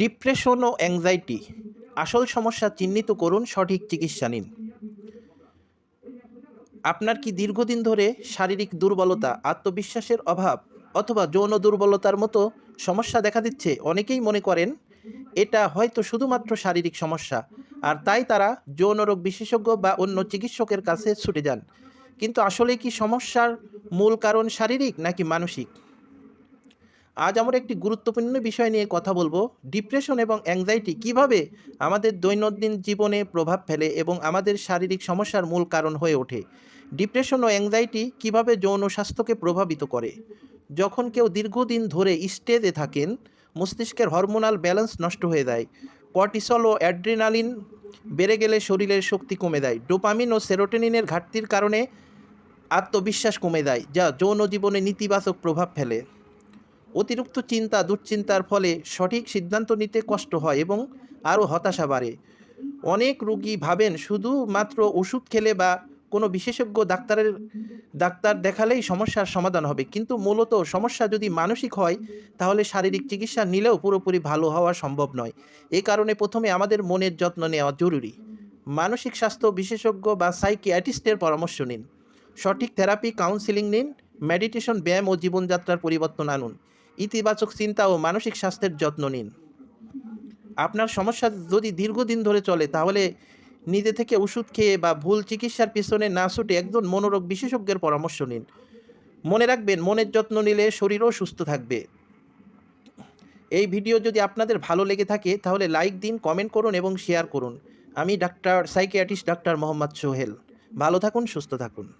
Depression ও anxiety আসল সমস্যা চিহ্নিত করুন সঠিক চিকিৎসা নিন। আপনার কি দীর্ঘদিন ধরে শারীরিক দুর্বলতা, আত্মবিশ্বাসের অভাব অথবা যৌন দুর্বলতার মতো সমস্যা দেখা দিচ্ছে অনেকেই মনে করেন, এটা হয়তো শুধুমাত্র শারীরিক সমস্যা, আর তাই তারা যৌন রোগ বিশেষজ্ঞ বা অন্য চিকিৎসকের কাছে ছুটে যান। কিন্তু আসলে কি সমস্যার মূল কারণ শারীরিক নাকি মানসিক? আজ আমরা একটি গুরুত্বপূর্ণ বিষয় নিয়ে কথা বলব ডিপ্রেশন এবং অ্যাংজাইটি কীভাবে আমাদের দৈনন্দিন জীবনে প্রভাব ফেলে এবং আমাদের শারীরিক সমস্যার মূল কারণ হয়ে ওঠে। ডিপ্রেশন ও অ্যাংজাইটি কীভাবে যৌন স্বাস্থ্যকে প্রভাবিত করে? যখন কেউ দীর্ঘদিন ধরে স্টেজে থাকেন, মস্তিষ্কের হরমোনাল ব্যালেন্স নষ্ট হয়ে যায় কর্টিসল ও অ্যাড্রিনালিন বেড়ে গেলে শরীরের শক্তি কমে যায় ডোপামিন ও সেরোটেনিনের ঘাটতির কারণে আত্মবিশ্বাস কমে যায়, যা যৌন জীবনে নেতিবাচক প্রভাব ফেলে। অতিরিক্ত চিন্তা, দুশ্চিন্তার ফলে সঠিক সিদ্ধান্ত নিতে কষ্ট হয় এবং আরও হতাশা বাড়ে। অনেক রোগী ভাবেন শুধুমাত্র ওষুধ খেলে বা কোনো বিশেষজ্ঞ ডাক্তারের, ডাক্তার দেখালেই সমস্যার সমাধান হবে। কিন্তু মূলত সমস্যা যদি মানসিক হয়, তাহলে শারীরিক চিকিৎসা নিলেও পুরোপুরি ভালো হওয়া সম্ভব নয়। এই কারণে প্রথমে আমাদের মনের যত্ন নেওয়া জরুরি। মানসিক স্বাস্থ্য বিশেষজ্ঞ বা সাইকিয়াটিস্টের পরামর্শ নিন। সঠিক থেরাপি, কাউন্সিলিং নিন, মেডিটেশন, ব্যায়াম ও জীবনযাত্রার পরিবর্তন আনুন। ইতিবাচক চিন্তা ও মানসিক স্বাস্থ্যের যত্ন নিন। আপনার সমস্যা যদি দীর্ঘদিন ধরে চলে, তাহলে নিজে থেকে ওষুধ খেয়ে বা ভুল চিকিৎসার পিছনে না ছুটে একজন মনোরোগ বিশেষজ্ঞের পরামর্শ নিন। মনে রাখবেন, মনের যত্ন নিলে শরীরও সুস্থ থাকবে। এই ভিডিও যদি আপনাদের ভালো লেগে থাকে, তাহলে লাইক দিন, কমেন্ট করুন এবং শেয়ার করুন। আমি doctor, psychiatrist doctor Mohammad Sohel. ভালো থাকুন, সুস্থ থাকুন।